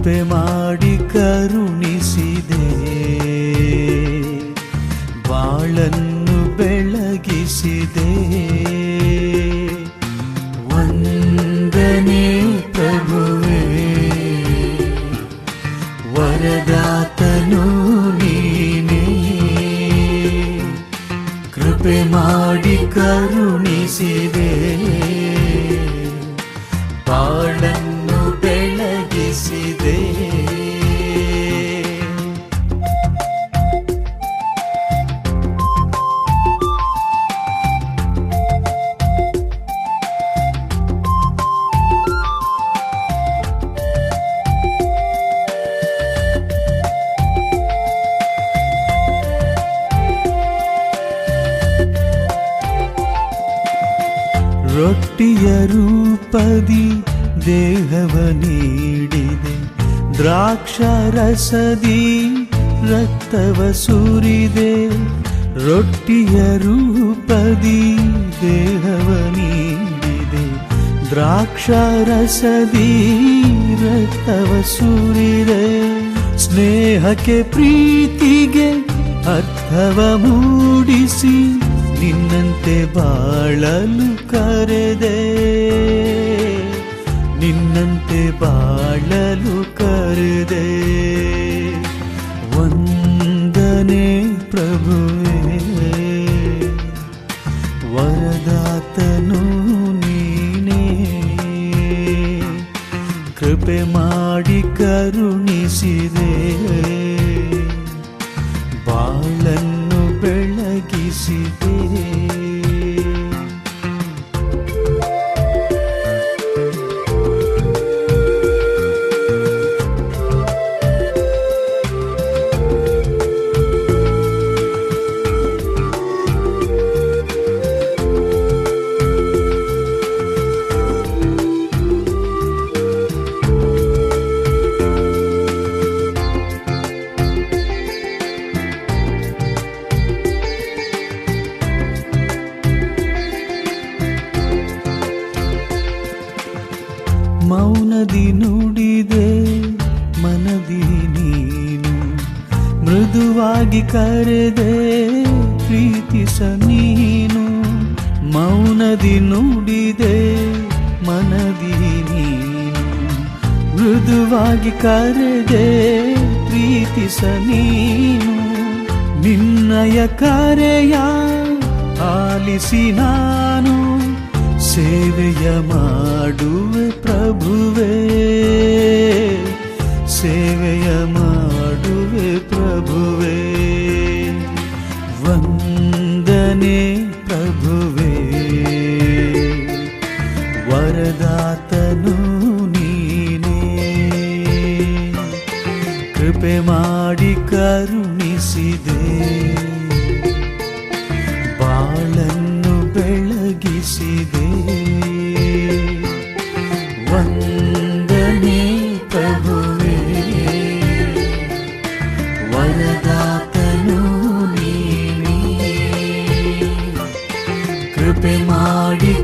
ಕೃಪೆ ಮಾಡಿ ಕರುಣಿಸಿದೆ. ಬಾಳನ್ನು ಬೆಳಗಿಸಿದೆ. ವಂದನೆ ಪ್ರಭುವೇ ವರದಾತನು ನೀನೇ. ಕೃಪೆ ಮಾಡಿ ಕರುಣಿಸಿದೆ. ರೊಟ್ಟಿಯ ರೂಪದಿ ದೇಹವ ನೀಡಿದೆ. ದ್ರಾಕ್ಷರಸದಿ ರಕ್ತವ ಸುರಿದೆ. ರೊಟ್ಟಿಯ ರೂಪದಿ ದೇಹವ ನೀಡಿದೆ. ದ್ರಾಕ್ಷರಸದಿ ರಕ್ತವ ಸುರಿದೆ. ಸ್ನೇಹಕ್ಕೆ ಪ್ರೀತಿಗೆ ಅರ್ಥವ ಮೂಡಿಸಿ ನಿನ್ನಂತೆ ಬಾಳಲು ಕರೆದೆ. ನಿನ್ನಂತೆ ಬಾಳಲು ಕರೆದೆ. ವಂದನೆ ಪ್ರಭುವೇ ವರದಾತನು ನೀನೇ. ಕೃಪೆ ಮಾಡಿ ಕರುಣಿಸಿದೆ. ಬೆಳಗಿಸಿದೆ ಮೌನದಿ ನುಡಿದೆ ಮನದಿ ನೀನು, ಮೃದುವಾಗಿ ಕರೆದೆ ಪ್ರೀತಿಸ ನೀನು. ಮೌನದಿ ನುಡಿದೆ ಮನದಿ ನೀನು, ಮೃದುವಾಗಿ ಕರೆದೆ ಪ್ರೀತಿಸ ನೀನು. ನಿನ್ನಯ ಕರೆಯ ಆಲಿಸಿ ನಾನು ಸೇವೆಯ ಮಾಡುವೆ ಪ್ರಭುವೇ. ಸೇವೆಯ ಮಾಡುವೆ ಪ್ರಭುವೇ. ವಂದನೆ ಪ್ರಭುವೇ. ವರದಾತನು ನೀನೇ. ಕೃಪೆ ಮಾಡಿ ಕರುಣಿಸಿದೆ. ಬಾಳನ್ನು ಬೆಳಗಿಸಿದೆ. ಕೃಪೆ ಮಾಡಿ ಕರುಣಿಸಿದೆ